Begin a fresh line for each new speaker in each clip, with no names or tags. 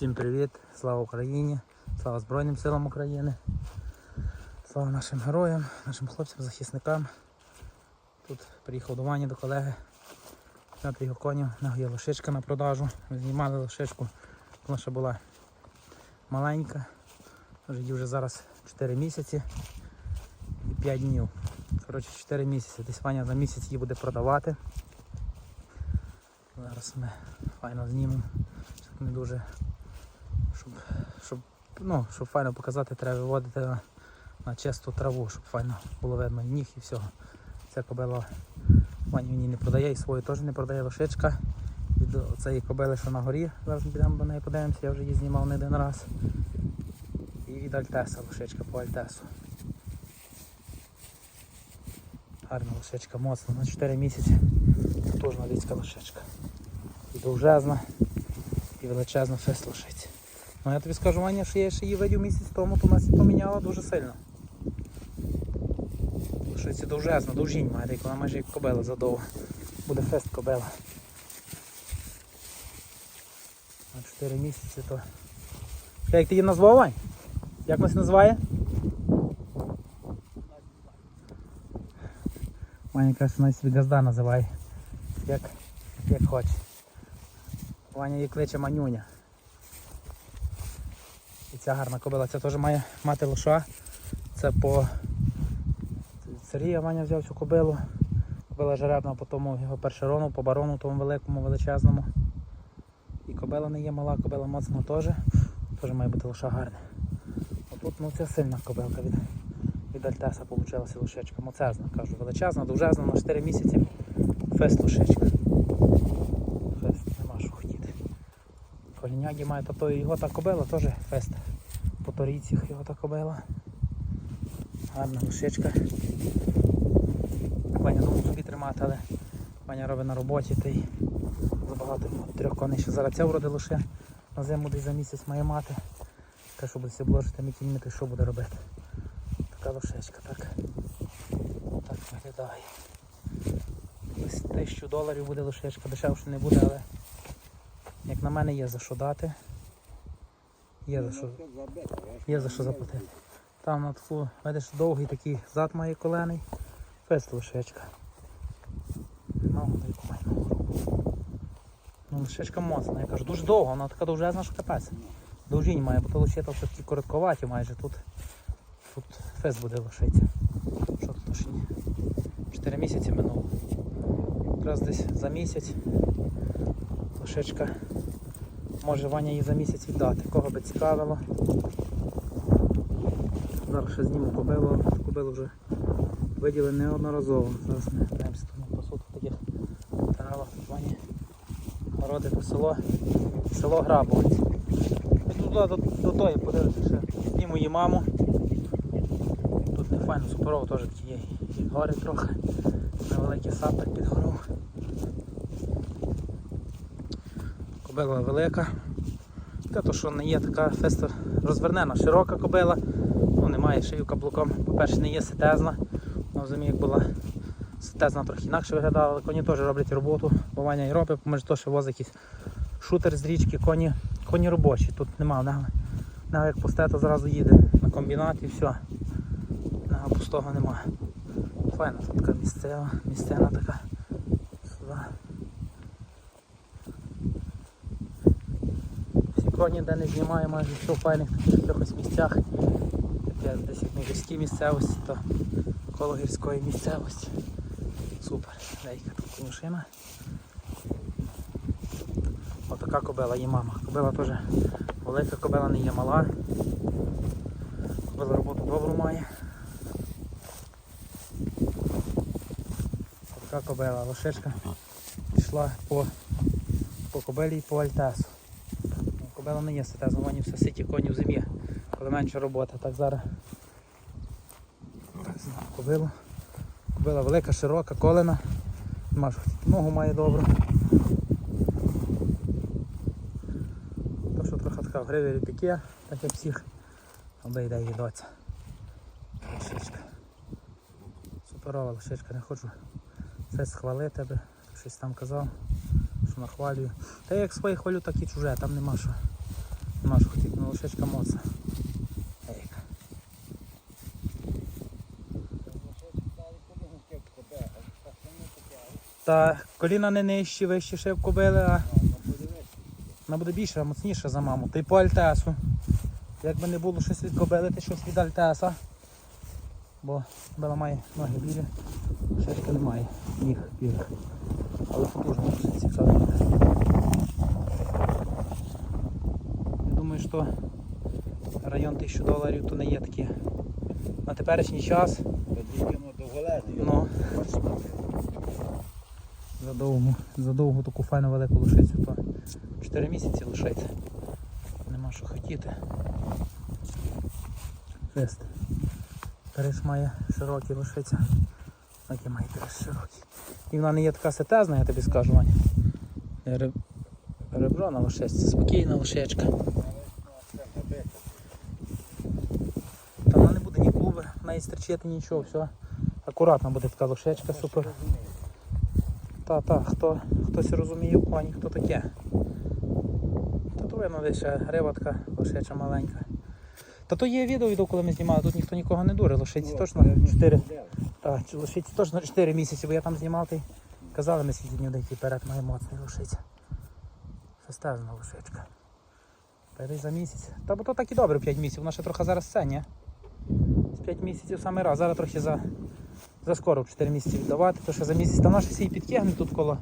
Всім привіт! Слава Україні! Слава Збройним силам України! Слава нашим героям, нашим хлопцям, захисникам. Тут приїхав до Вані, до колеги. Зняти його конів, в нього є лошичка на продажу. Ми знімали лошичку, вона ще була маленька. Їй вже зараз 4 місяці і 5 днів. Коротше, 4 місяці. Десь Ваня за місяць її буде продавати. Зараз ми файно знімемо. Не дуже. Щоб, щоб, ну, щоб файно показати, треба виводити на, на чисту траву, щоб файно було видно ніг і всього. Ця кобила Ваня мені не продає і свою теж не продає лошичка. Від цієї кобили, що на горі, зараз підемо до неї подивимося, я вже її знімав не один раз. І від Альтеса лошичка по Альтесу. Гарна лошичка, моцна, на 4 місяці. Потужна людська лошичка. І довжезна, і величезна фест лошиць. Ну я тобі скажу, Ваня, що я ще її видів місяць тому, то нас поміняла дуже сильно. Лошиці довжезна, довжінь має, вона майже як кобила задовго. Буде фест кобила. На 4 місяці то. Як ти її назвав, Вань? Як нас називає? Ваня каже, що вона собі газда називає. Як, як хоче. Ваня її кличе манюня. Ця гарна кобила. Це теж має мати лоша. Це по Сергія Ваня взяв цю кобилу. Кобила жеребна по тому його першерону, по барону, тому великому, величезному. І кобила не є мала, кобила моцна теж. Теж має бути лоша гарна. Отут ну, це сильна кобилка від, від Альтеса вийшла лошечка. Моцезна, кажу, величезна, довжезна на 4 місяці. Фест лошечка. Фест, нема що хотіти. Колінягі має, тобто його та кобила теж фест. По торійцях його та кобила. Гарна лошичка. Ваня думав собі тримати, але Ваня робить на роботі та й забагато йому трьох коней ще зараз ця вроде лише на зиму десь за місяць має мати. Те, що буде обложити мітіньмити, що буде робити. Така лошечка, так. Так виглядає. Десь тисячу доларів буде лошечка, дешевше не буде, але як на мене є за що дати. Є за що, є за що заплатити. Там на таку, видиш, довгий такий зад має колений. Фест лошечка. Ну. Ну, моцна, я кажу, дуже довго, вона така довжезна, що капець. Довжінь має, бо то лошета все такі коротковаті майже тут. Тут фест буде лошиця. Що тут лошині? Чотири місяці минуло. Якраз десь за місяць лошечка. Може Ваня її за місяць віддати. Кого би цікавило. Зараз ще зніму кобилу. Кобилу вже виділи неодноразово. Зараз ми граємося тому посуду таких травах. Вані городи по село. Село Грабовець. Туди до, до тої подивитися. Зніму її маму. Тут не файно, суперово теж такі є. І гори трохи. Невеликий сад під гору. Кобила велика. Те, що не є така феста розвернена, широка кобила. Ну, немає шию каблуком. По-перше, не є ситезна. Ну, розумію, як була ситезна трохи інакше виглядала, але коні теж роблять роботу. Бо Ваня і робить, може то ще возить якийсь шутер з річки, коні, коні робочі. Тут нема, в нього, як пусте, то зразу їде на комбінат і все. В пустого нема. Файна тут така місцева, місцена така. Коні, де не знімаю, майже все в файних якихось місцях. Таке десь як не гірській місцевості, то коло гірської місцевості. Супер. Дейка тут конюшина. Отака кобила є мама. Кобила теж велика кобила не є мала. Кобила роботу добру має. Така кобила, лошечка пішла по, по кобилі і по альтесу. Кобила не є сите, зламані все ситі коні в зимі, коли менше роботи. Так зараз так, знаю, кобилу. Кобила велика, широка, колена. Хотіти. Ногу має добру. То, що трохи така в гриві ріпіке, так як всіх, обійде її доця. Лошечка. Суперова лошечка, не хочу це схвалити щось там казав, що нахвалюю. Та я як своє хвалю, так і чуже, там нема що. Нашу хотіти, ну лошечка. Ейка. Та коліна не нижчі, вищі ще в кобили, а вона буде більша, моцніша за маму. Та й по альтесу. Якби не було щось від кобили, ти щось від альтеса. Бо кобила має ноги білі, шишки немає, ніг білих. Але потужно цікаво. Я думаю, що район 1000 доларів то не є такі. На теперішній час Ну. за довгу, за довгу таку файну велику лошицю, то 4 місяці лишиться. Нема що хотіти. Фест. Переш має широкі лошиця. Які має переш широкі. І вона не є така сетезна, я тобі скажу, Ваня. Реб- Ребро на лошиці, спокійна лошечка. Та вона не буде ні клуби, в неї стерчити нічого, все. Акуратно буде така лошечка, супер. Та, та, хто, хтось розуміє в плані, хто таке. Та то видно лише риватка, лошеча маленька. Та то є відео, відео, коли ми знімали, тут ніхто нікого не дуре, лошиці точно 4. Так, чи лошиці точно 4 місяці, бо я там знімав, ти казали ми скільки днів деякі перед має моцний лошиця. Фестезна лошичка. Перейди за місяць. Та бо то так і добре 5 місяців, вона ще трохи зараз це, ні? З 5 місяців саме раз, зараз трохи за, за скоро 4 місяці віддавати, то що за місяць. Та вона ще сі підкигне тут коло,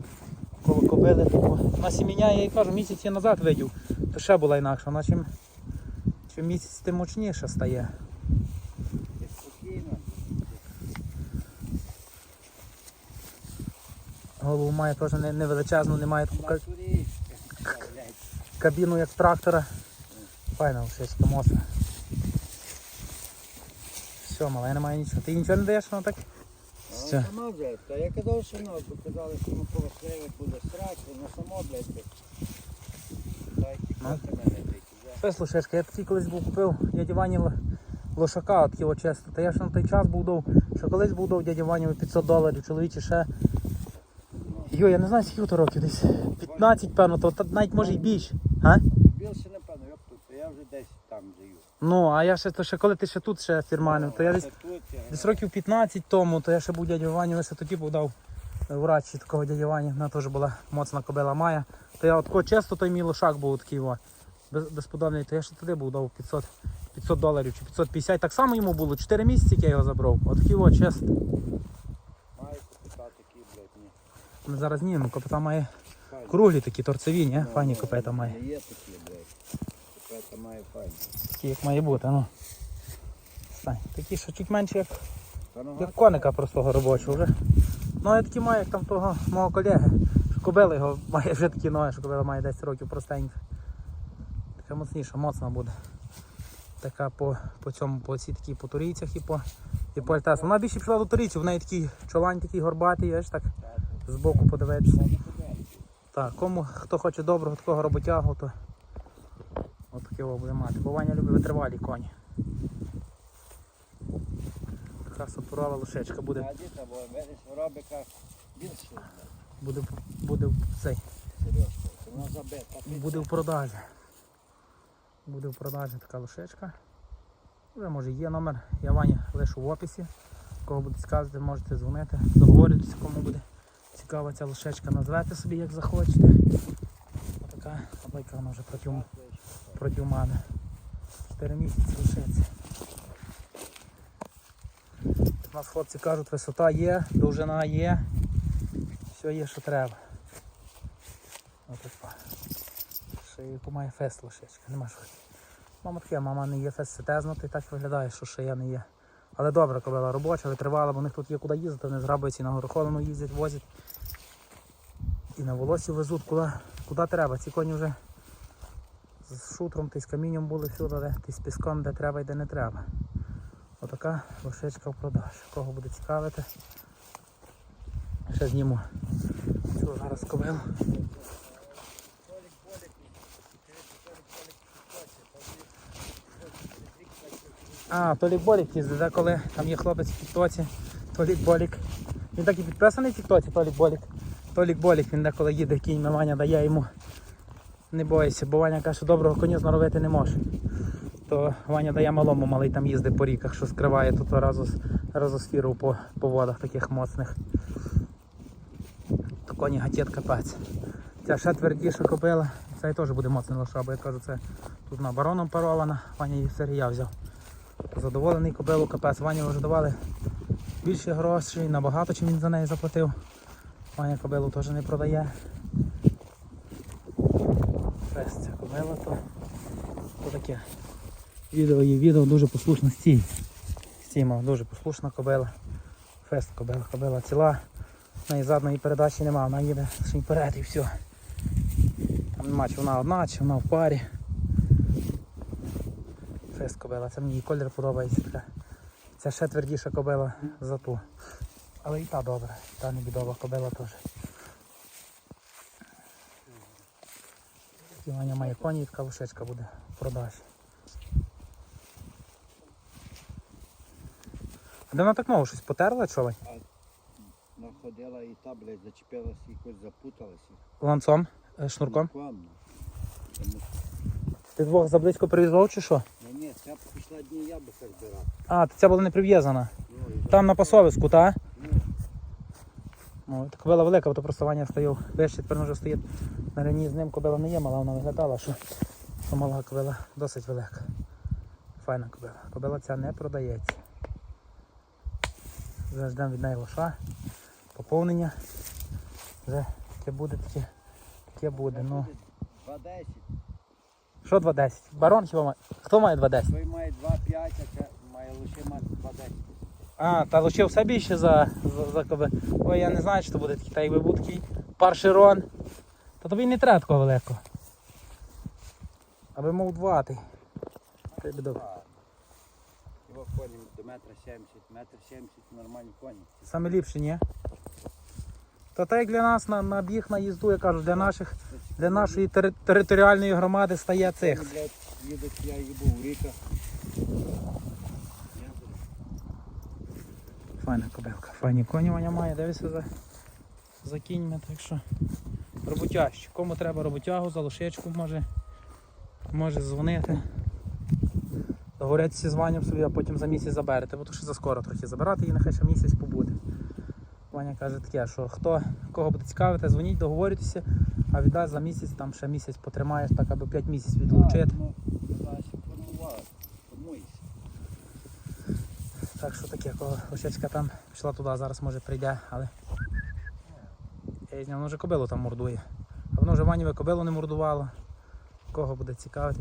коло кобили. Тако. Вона сім'я, я їй кажу, місяць я назад видів, то ще була інакша. Вона чим, чим місяць тим мощніша стає. Голову має теж не, не величезну, не має таку ка- кабіну як трактора. Файна лошечка, моцна. Все, мала, я не маю нічого. Ти нічого не даєш, ну так? Що?
Сама, блядь, та я казав, що ну, бо казали, що ну полосливе буде срать, воно само, блядь. Дай
Ну.
мене, тільки вже.
Я такий колись був купив дяді Вані лошака, от його чесно. Та я ж на той час був дав, що колись був дав дяді Вані 500 доларів, чоловічі ще. Йо, я не знаю, скільки то років, десь 15, певно, то навіть може й більше. А?
Більше, напевно, як тут, я вже десь там жию.
Ну, а я ще, то ще коли ти ще тут ще фірманив, то я десь
тут,
Десь років 15 тому, то я ще був дядю Вані, лише тоді був дав врач такого дяді Вані, вона теж була моцна кобила мая. То я от чисто той мій лошак був такий о, без, безподобний, то я ще туди був дав 500, 500 доларів чи 550. Так само йому було 4 місяці, як я його забрав. От такий о, чесно.
Маю купити такі, блядь, ні.
Ми зараз знімемо, копита має
Файні.
круглі такі торцеві, ні?
Ну,
Файні
ну,
копита має.
не Є такі, блядь. Копета має файні.
Такі як має бути, ну. Стань. Такі, що чуть менше як
Та нога
Як коника простого робочого вже. Ну я такі маю, як там того мого колеги. Що кобила його має вже такі ноги, що кобила має 10 років простенька. Така моцніша, моцна буде. Така по, по цьому, по цій такій по турійцях і по, і по альтесу. Вона більше пішла до турійців, в неї такий чолань такий горбатий, я ж так збоку подивитися. Так, кому хто хоче доброго такого роботягу, то от таке буде мати. Бо Ваня любить витривалі коні. Така сапурова лошечка буде Буде, буде цей, буде в продажі. Буде в продажі така лошечка. Вже може є номер. Я Вані лишу в описі. Кого буде цікавити, можете дзвонити, договоритися, кому буде цікава ця лошечка, назвете собі, як захочете. Отака лайка вона вже проти мене. 4 місяці лишиться. У нас хлопці кажуть, висота є, довжина є, все є, що треба. Отака. Шийку має фест лошечка, нема що. Мама таке, мама не є фест сетезно, то і так виглядає, що шия не є. Але добре, кобила робоча, витривала, бо у них тут є куди їздити, вони зграбуються і на горохолону їздять, возять. І на волосі везуть куди, куди треба. Ці коні вже з шутром та з камінням були всюди, де, та з піском, де треба і де не треба. Отака лошечка в продаж. Кого буде цікавити. Ще зніму. Цю зараз кобилу. А, Толік Болік їздить, коли там є хлопець в Тіктоці. Толік Болік. Він так і підписаний в Тіктоці, Толік Болік. Толік Болік, він деколи їде, кінь Маманя дає йому Не бойся, бо Ваня каже, що доброго коню зноровити не може. То Ваня дає малому, малий там їздить по ріках, що скриває тут разосфіру по, по водах таких моцних. То коні гатєт капець. Ця ще твердіша кобила, це теж буде моцний лоша, бо я кажу, це тут на бароном парована, Ваня її Сергія взяв. Задоволений кобилу, капець. Вані вже давали більше грошей, набагато, чим він за неї заплатив. Ваня кобилу теж не продає. Фест ця кобила, то, то таке. Відео є відео дуже послушно стій. Стійма, дуже послушна кобила. Фест кобила, кобила ціла. В неї задної передачі немає, вона їде лише вперед і все. Там нема чи вона одна, чи вона в парі. Фест кобила, це мені колір подобається така. Це ще твердіша кобила за ту. Але і та добра, та не бідова кобила теж. І Ваня має коні, і така лошечка буде в продажі. А де вона так мало щось потерла, ви?
Находила і та, блядь, зачепилася, якось запуталася.
Ланцом, е, шнурком.
Руками.
Ти двох заблизько прив'язав чи що?
Це пішла дні яблука збирати.
А, то ця була не прив'язана.
Ну,
Там на пасовиску, та?
Ну,
Ну, та кобила велика, то просто Ваня стояв вище, тепер вже стоїть на рівні з ним кобила не є мала, вона виглядала, що, що мала кобила досить велика. Файна кобила. Кобила ця не продається. Вже ждемо від неї лоша, поповнення. Вже таке буде, таке, таке буде. Ну,
2,10.
Що 2.10? Барон хіба має? Хто має 2.10?
Той має 2,5, а має лише мати 2,10.
А, та лише все більше за, за, за коби. Ой, я не знаю, то буде такий, та якби був такий паршерон. То тобі не треба такого великого. Аби мов дватий. Та й би добре.
Його коні до метра 70, метр 70 нормальні коні.
Саме ліпше, ні? Та так як для нас на, на біг на їзду, я кажу, для наших, для нашої тери- територіальної громади стає цих.
Їдуть, я їбу у ріка.
Файна кобилка. Файні коні Ваня має, дивися за, за кіньми, так що роботящі. Кому треба роботягу, за лошечку може, може дзвонити. Договоритися з Ваням собі, а потім за місяць заберете, бо то ще заскоро трохи забирати і нехай ще місяць побуде. Ваня каже таке, що хто кого буде цікавити, дзвоніть, договорюйтеся, а віддасть за місяць, там ще місяць потримаєш, так аби 5 місяців відлучити.
Ну.
Так що таке, кого лошечка там пішла туди, зараз може прийде, але я зняв, воно вже кобилу там мордує. А воно вже Ваніве кобилу не мордувало. Кого буде цікавити?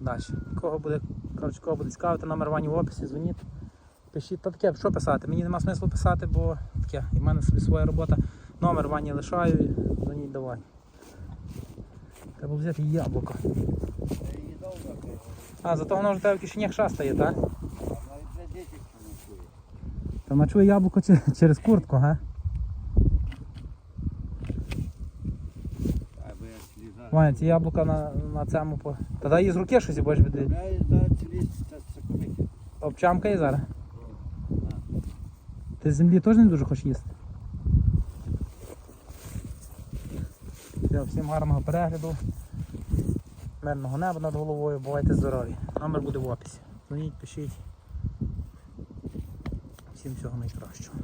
Далі. Кого буде, коротше, кого буде цікавити, номер Вані в описі, дзвоніть. Пишіть, та таке, що писати? Мені нема смислу писати, бо таке, і в мене собі своя робота. Номер Вані лишаю і дзвоніть до Вані. Треба взяти яблуко. А, зато воно вже в тебе в кишенях шастає, так? Та ночує яблуко через куртку, га? Ваня, ці яблука на, на цьому по. Та дай її з руки щось, бо ж буде.
Я зараз цілість, це соковики.
Обчамкає зараз. Ти з землі теж не дуже хочеш їсти. Все, всім гарного перегляду. Мирного неба над головою, бувайте здорові. Номер буде в описі. Дзвоніть, пишіть. Всім всього найкращого.